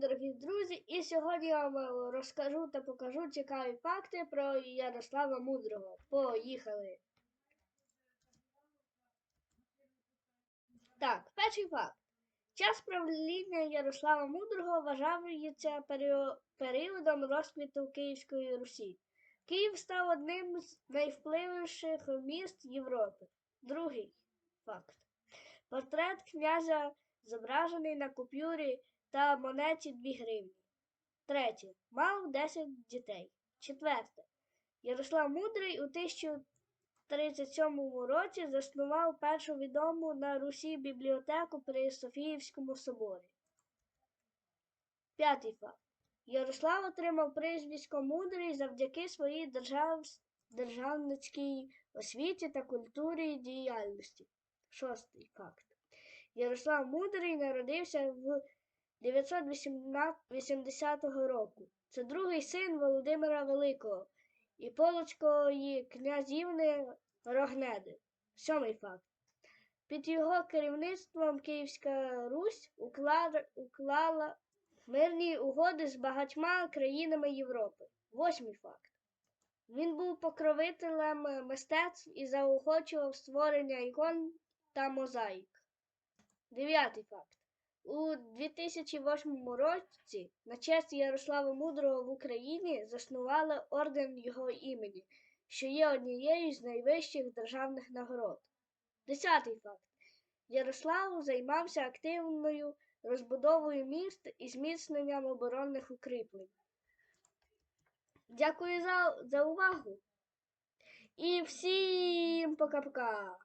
дорогі друзі! І сьогодні я вам розкажу та покажу цікаві факти про Ярослава Мудрого. Поїхали! Так, перший факт. Час правління Ярослава Мудрого вважається періо- періодом розквіту Київської Русі. Київ став одним з найвпливіших міст Європи. Другий факт. Портрет князя зображений на купюрі та монеті 2 гривні. Третє. Мав 10 дітей. Четверте. Ярослав Мудрий у 1037 році заснував першу відому на Русі бібліотеку при Софіївському соборі. П'ятий факт. Ярослав отримав прізвисько Мудрий завдяки своїй держав... державницькій освіті та культурі діяльності. Шостий факт. Ярослав Мудрий народився в 980 року. Це другий син Володимира Великого і Полоцької князівни Рогнеди. Сьомий факт. Під його керівництвом Київська Русь уклала, уклала мирні угоди з багатьма країнами Європи. Восьмий факт. Він був покровителем мистецтв і заохочував створення ікон та мозаїк. Дев'ятий факт. У 2008 році на честь Ярослава Мудрого в Україні заснували орден його імені, що є однією з найвищих державних нагород. Десятий факт. Ярослав займався активною розбудовою міст і зміцненням оборонних укріплень. Дякую за, за увагу. І всім пока-пока!